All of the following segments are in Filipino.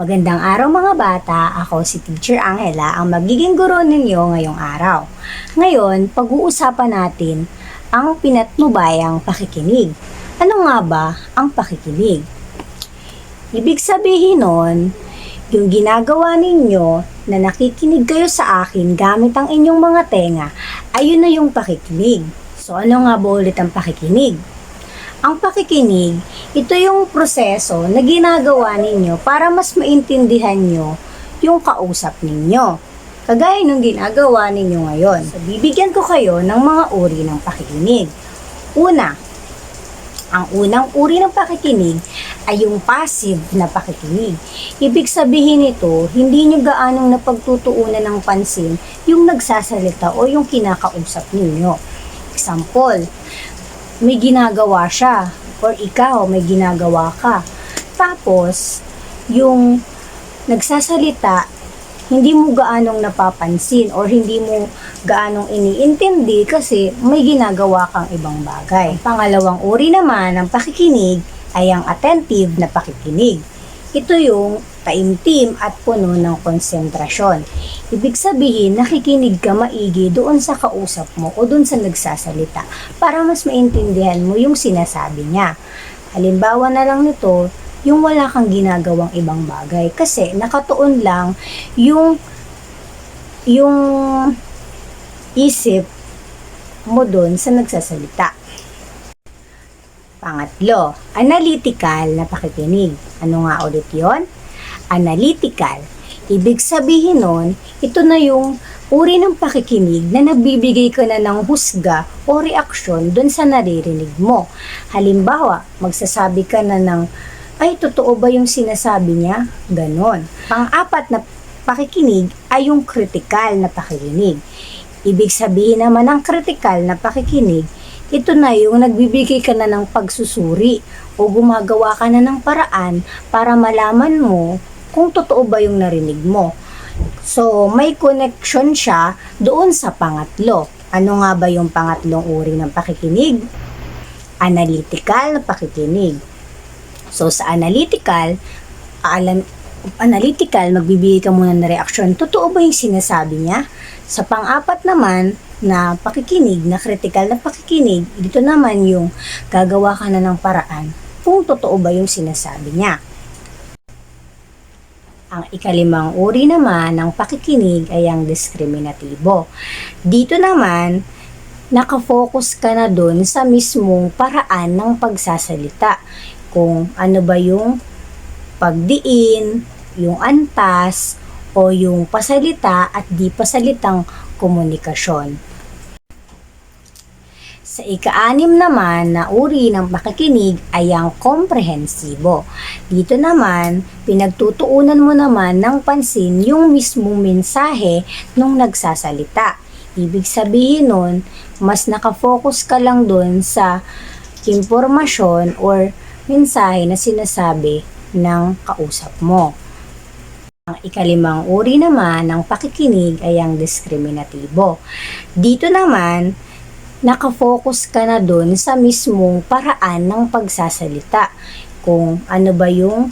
Magandang araw mga bata, ako si Teacher Angela, ang magiging guro ninyo ngayong araw. Ngayon, pag-uusapan natin ang pinatnubayang pakikinig. Ano nga ba ang pakikinig? Ibig sabihin nun, yung ginagawa ninyo na nakikinig kayo sa akin gamit ang inyong mga tenga, ayun na yung pakikinig. So ano nga ba ulit ang pakikinig? Ang pakikinig, ito yung proseso na ginagawa ninyo para mas maintindihan nyo yung kausap ninyo. Kagaya nung ginagawa ninyo ngayon. Bibigyan ko kayo ng mga uri ng pakikinig. Una, ang unang uri ng pakikinig ay yung passive na pakikinig. Ibig sabihin nito, hindi nyo gaanong napagtutuunan ng pansin yung nagsasalita o yung kinakausap ninyo. Example, may ginagawa siya or ikaw may ginagawa ka. Tapos, yung nagsasalita, hindi mo gaanong napapansin or hindi mo gaanong iniintindi kasi may ginagawa kang ibang bagay. Ang pangalawang uri naman ng pakikinig ay ang attentive na pakikinig. Ito yung taimtim at puno ng konsentrasyon. Ibig sabihin, nakikinig ka maigi doon sa kausap mo o doon sa nagsasalita para mas maintindihan mo yung sinasabi niya. Halimbawa na lang nito, yung wala kang ginagawang ibang bagay kasi nakatuon lang yung yung isip mo doon sa nagsasalita. Pangatlo, analytical na pakikinig. Ano nga ulit yon? Analytical. Ibig sabihin nun, ito na yung uri ng pakikinig na nagbibigay ka na ng husga o reaksyon dun sa naririnig mo. Halimbawa, magsasabi ka na ng, ay, totoo ba yung sinasabi niya? Ganon. Pang-apat na pakikinig ay yung critical na pakikinig. Ibig sabihin naman ng critical na pakikinig, ito na yung nagbibigay ka na ng pagsusuri o gumagawa ka na ng paraan para malaman mo kung totoo ba yung narinig mo. So, may connection siya doon sa pangatlo. Ano nga ba yung pangatlong uri ng pakikinig? Analytical na pakikinig. So, sa analytical, alam, analytical, magbibigay ka muna ng reaksyon. Totoo ba yung sinasabi niya? Sa pang-apat naman, na pakikinig, na critical na pakikinig, dito naman yung gagawa ka na ng paraan kung totoo ba yung sinasabi niya. Ang ikalimang uri naman ng pakikinig ay ang diskriminatibo. Dito naman, nakafocus ka na dun sa mismong paraan ng pagsasalita. Kung ano ba yung pagdiin, yung antas, o yung pasalita at di pasalitang komunikasyon. Sa ika-anim naman na uri ng pakikinig ay ang komprehensibo. Dito naman, pinagtutuunan mo naman ng pansin yung mismong mensahe nung nagsasalita. Ibig sabihin nun, mas nakafocus ka lang dun sa impormasyon or mensahe na sinasabi ng kausap mo. Ang ikalimang uri naman ng pakikinig ay ang diskriminatibo. Dito naman, nakafocus ka na dun sa mismong paraan ng pagsasalita. Kung ano ba yung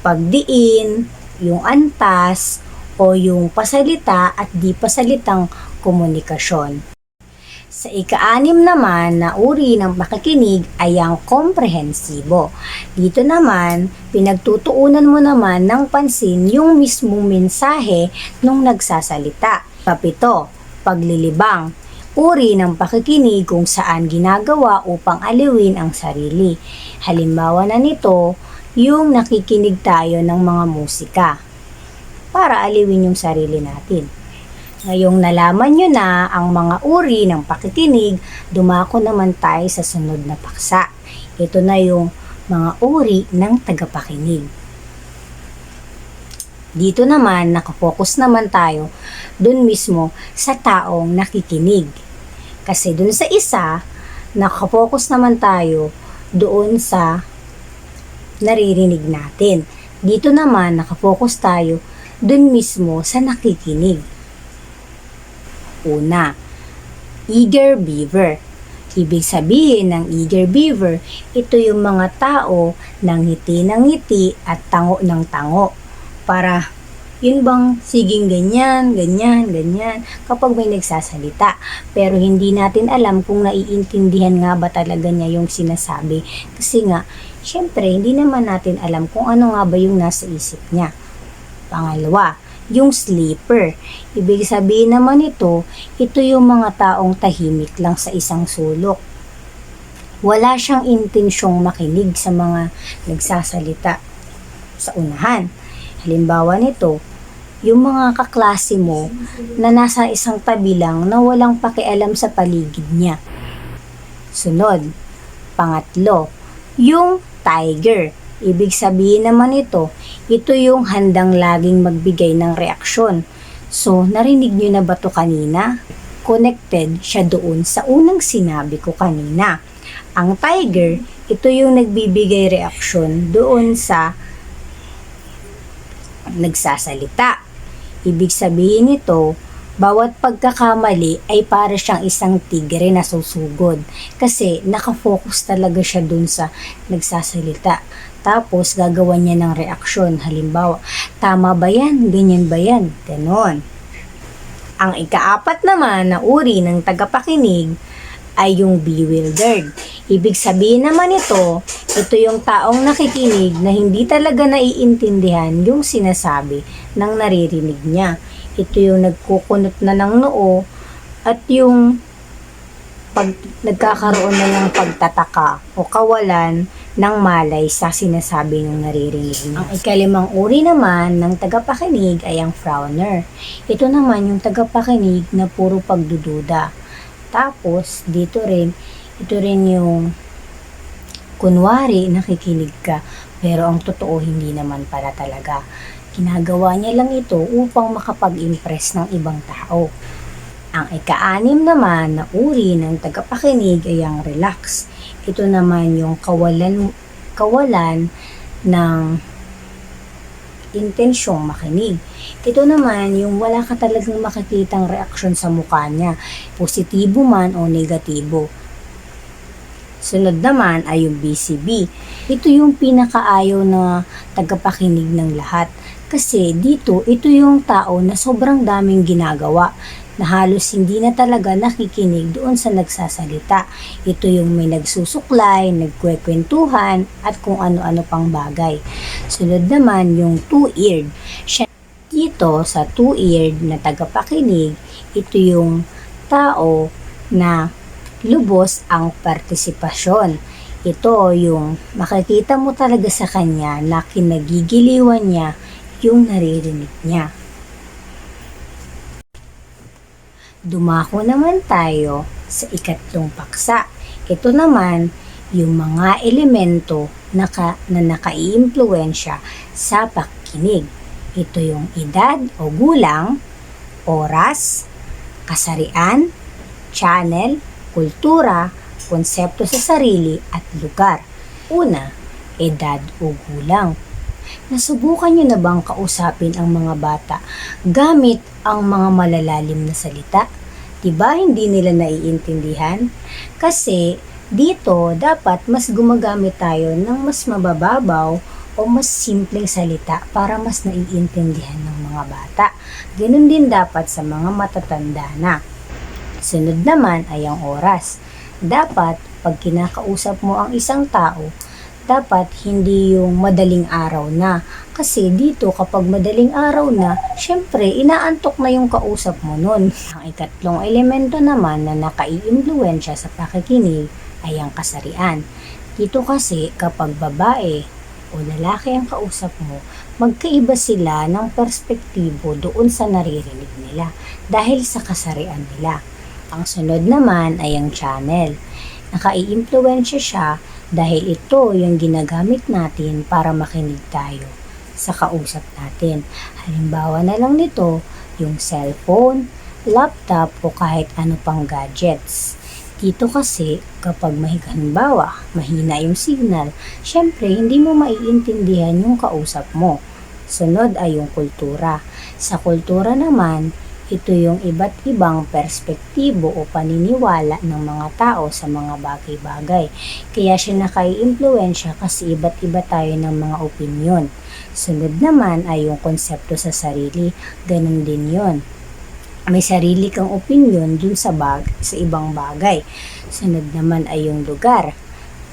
pagdiin, yung antas, o yung pasalita at di pasalitang komunikasyon. Sa ika-anim naman na uri ng pakikinig ay ang komprehensibo. Dito naman, pinagtutuunan mo naman ng pansin yung mismong mensahe nung nagsasalita. Kapito, paglilibang uri ng pakikinig kung saan ginagawa upang aliwin ang sarili. Halimbawa na nito, yung nakikinig tayo ng mga musika para aliwin yung sarili natin. Ngayong nalaman nyo na ang mga uri ng pakikinig, dumako naman tayo sa sunod na paksa. Ito na yung mga uri ng tagapakinig. Dito naman, nakafocus naman tayo dun mismo sa taong nakikinig. Kasi dun sa isa, nakafocus naman tayo doon sa naririnig natin. Dito naman, nakafocus tayo dun mismo sa nakikinig. Una, eager beaver. Ibig sabihin ng eager beaver, ito yung mga tao na ngiti ng ngiti at tango ng tango. para yun bang siging ganyan, ganyan, ganyan kapag may nagsasalita. Pero hindi natin alam kung naiintindihan nga ba talaga niya yung sinasabi. Kasi nga, syempre, hindi naman natin alam kung ano nga ba yung nasa isip niya. Pangalawa, yung sleeper. Ibig sabihin naman ito, ito yung mga taong tahimik lang sa isang sulok. Wala siyang intensyong makinig sa mga nagsasalita sa unahan. Halimbawa nito, yung mga kaklase mo na nasa isang tabi lang na walang pakialam sa paligid niya. Sunod, pangatlo, yung tiger. Ibig sabihin naman ito, ito yung handang laging magbigay ng reaksyon. So, narinig nyo na ba to kanina? Connected siya doon sa unang sinabi ko kanina. Ang tiger, ito yung nagbibigay reaksyon doon sa nagsasalita. Ibig sabihin nito, bawat pagkakamali ay para siyang isang tigre na susugod. Kasi nakafocus talaga siya dun sa nagsasalita. Tapos gagawa niya ng reaksyon. Halimbawa, tama ba yan? Ganyan ba yan? Ganon. Ang ikaapat naman na uri ng tagapakinig ay yung bewildered. Ibig sabihin naman ito, ito yung taong nakikinig na hindi talaga naiintindihan yung sinasabi ng naririnig niya. Ito yung nagkukunot na ng noo at yung pag nagkakaroon na ng pagtataka o kawalan ng malay sa sinasabi ng naririnig niya. Ang ikalimang uri naman ng tagapakinig ay ang frowner. Ito naman yung tagapakinig na puro pagdududa. Tapos, dito rin, ito rin yung kunwari nakikinig ka, pero ang totoo hindi naman pala talaga. Ginagawa niya lang ito upang makapag-impress ng ibang tao. Ang ika-anim naman na uri ng tagapakinig ay ang relax. Ito naman yung kawalan, kawalan ng intensyong makinig. Ito naman yung wala ka talagang makikitang reaksyon sa mukha niya, positibo man o negatibo. Sunod naman ay yung BCB. Ito yung pinakaayaw na tagapakinig ng lahat. Kasi dito, ito yung tao na sobrang daming ginagawa na halos hindi na talaga nakikinig doon sa nagsasalita. Ito yung may nagsusuklay, nagkwekwentuhan, at kung ano-ano pang bagay. Sunod naman yung two-eared. Siya dito sa two-eared na tagapakinig, ito yung tao na lubos ang partisipasyon. Ito yung makikita mo talaga sa kanya na kinagigiliwan niya yung naririnig niya. Dumako naman tayo sa ikatlong paksa. Ito naman yung mga elemento na, ka, na nakaiimpluensya sa pakikinig. Ito yung edad o gulang, oras, kasarian, channel, kultura, konsepto sa sarili at lugar. Una, edad o gulang. Nasubukan nyo na bang kausapin ang mga bata gamit ang mga malalalim na salita? Diba hindi nila naiintindihan? Kasi dito dapat mas gumagamit tayo ng mas mabababaw o mas simpleng salita para mas naiintindihan ng mga bata. Ganun din dapat sa mga matatanda na. Sunod naman ay ang oras. Dapat pag kinakausap mo ang isang tao, dapat hindi yung madaling araw na. Kasi dito kapag madaling araw na, syempre inaantok na yung kausap mo nun. Ang ikatlong elemento naman na nakaiimpluwensya sa pakikinig ay ang kasarian. Dito kasi kapag babae o lalaki ang kausap mo, magkaiba sila ng perspektibo doon sa naririnig nila dahil sa kasarian nila. Ang sunod naman ay ang channel. Nakaiimpluwensya siya dahil ito yung ginagamit natin para makinig tayo sa kausap natin. Halimbawa na lang nito, yung cellphone, laptop o kahit ano pang gadgets. Dito kasi, kapag mahiganbawa, mahina yung signal, syempre hindi mo maiintindihan yung kausap mo. Sunod ay yung kultura. Sa kultura naman, Ito yung iba't ibang perspektibo o paniniwala ng mga tao sa mga bagay-bagay. Kaya siya nakaiimpluensya kasi iba't iba tayo ng mga opinyon. Sunod naman ay yung konsepto sa sarili, ganun din yon may sarili kang opinyon dun sa bag sa ibang bagay. Sunod naman ay yung lugar.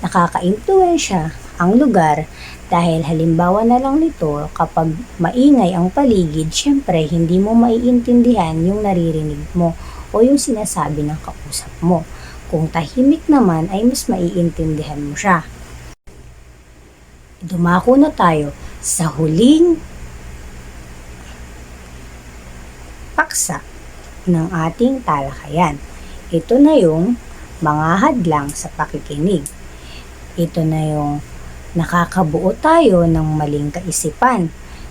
Nakaka-impluwensya ang lugar dahil halimbawa na lang nito kapag maingay ang paligid, syempre hindi mo maiintindihan yung naririnig mo o yung sinasabi ng kausap mo. Kung tahimik naman ay mas maiintindihan mo siya. Dumako na tayo sa huling paksa ng ating talakayan. Ito na yung mga hadlang sa pakikinig. Ito na yung nakakabuo tayo ng maling kaisipan.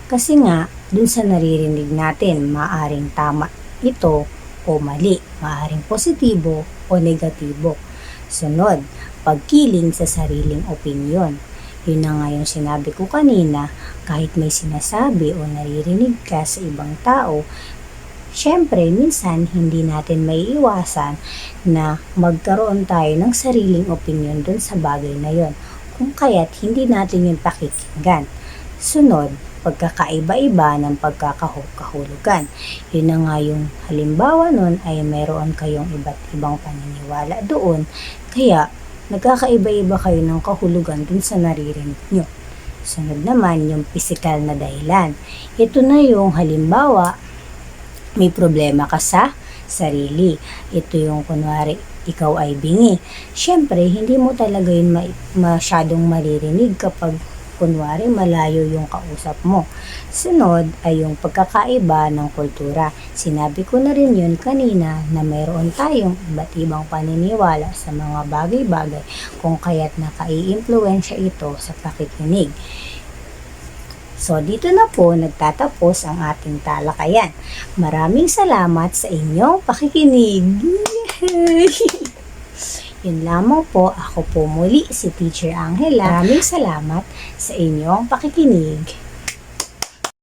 Kasi nga, dun sa naririnig natin, maaring tama ito o mali, maaring positibo o negatibo. Sunod, pagkiling sa sariling opinyon. Yun na nga yung sinabi ko kanina, kahit may sinasabi o naririnig ka sa ibang tao, Siyempre, minsan hindi natin may iwasan na magkaroon tayo ng sariling opinion dun sa bagay na yon. Kung kaya't hindi natin yun pakikinggan. Sunod, pagkakaiba-iba ng pagkakahulugan. Yun na nga yung halimbawa nun ay meron kayong iba't ibang paniniwala doon. Kaya, nagkakaiba-iba kayo ng kahulugan dun sa naririnig nyo. Sunod naman yung physical na dahilan. Ito na yung halimbawa, may problema ka sa sarili. Ito yung kunwari, ikaw ay bingi. Siyempre, hindi mo talaga yun ma- masyadong maririnig kapag kunwari malayo yung kausap mo. Sunod ay yung pagkakaiba ng kultura. Sinabi ko na rin yun kanina na mayroon tayong iba't ibang paniniwala sa mga bagay-bagay kung kaya't nakaiimpluensya ito sa pakikinig. So, dito na po nagtatapos ang ating talakayan. Maraming salamat sa inyong pakikinig. Yun lamang po, ako po muli si Teacher Angela. Maraming salamat sa inyong pakikinig.